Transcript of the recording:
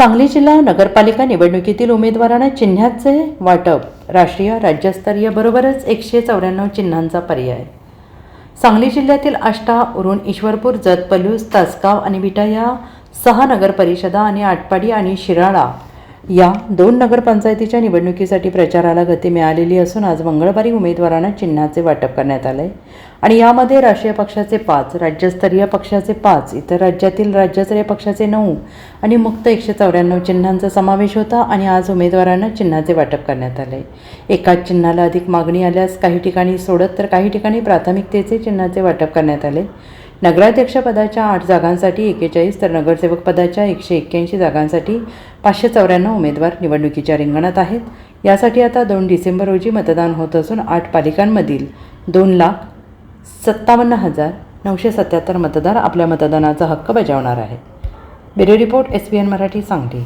सांगली जिल्हा नगरपालिका निवडणुकीतील उमेदवारांना चिन्हाचे वाटप. राष्ट्रीय राज्यस्तरीय बरोबरच एकशे चौऱ्याण्णव चिन्हांचा पर्याय. सांगली जिल्ह्यातील आष्टा उरुण ईश्वरपूर जत पलूस तासगाव आणि विटा या सहा नगरपरिषदा आणि आटपाडी आणि शिराळा या दोन नगरपंचायतीच्या निवडणुकीसाठी प्रचाराला गती मिळालेली असून आज मंगळवारी उमेदवारांना चिन्हाचे वाटप करण्यात आले आणि यामध्ये राष्ट्रीय पक्षाचे पाच राज्यस्तरीय पक्षाचे पाच इतर राज्यातील राज्यस्तरीय पक्षाचे नऊ आणि मुक्त एकशे चौऱ्याण्णव चिन्हांचा समावेश होता आणि आज उमेदवारांना चिन्हाचे वाटप करण्यात आले एकाच चिन्हाला अधिक मागणी आल्यास काही ठिकाणी सोडत तर काही ठिकाणी प्राथमिकतेचे चिन्हाचे वाटप करण्यात आले नगराध्यक्षपदाच्या आठ जागांसाठी एकेचाळीस तर नगरसेवक पदाच्या एकशे एक्क्याऐंशी जागांसाठी पाचशे चौऱ्याण्णव उमेदवार निवडणुकीच्या रिंगणात आहेत. यासाठी आता दोन डिसेंबर रोजी मतदान होत असून आठ पालिकांमधील दोन लाख सत्तावन्न हजार नऊशे सत्याहत्तर मतदार आपल्या मतदानाचा हक्क बजावणार आहेत. Bureau report S B N Marathi Sangli.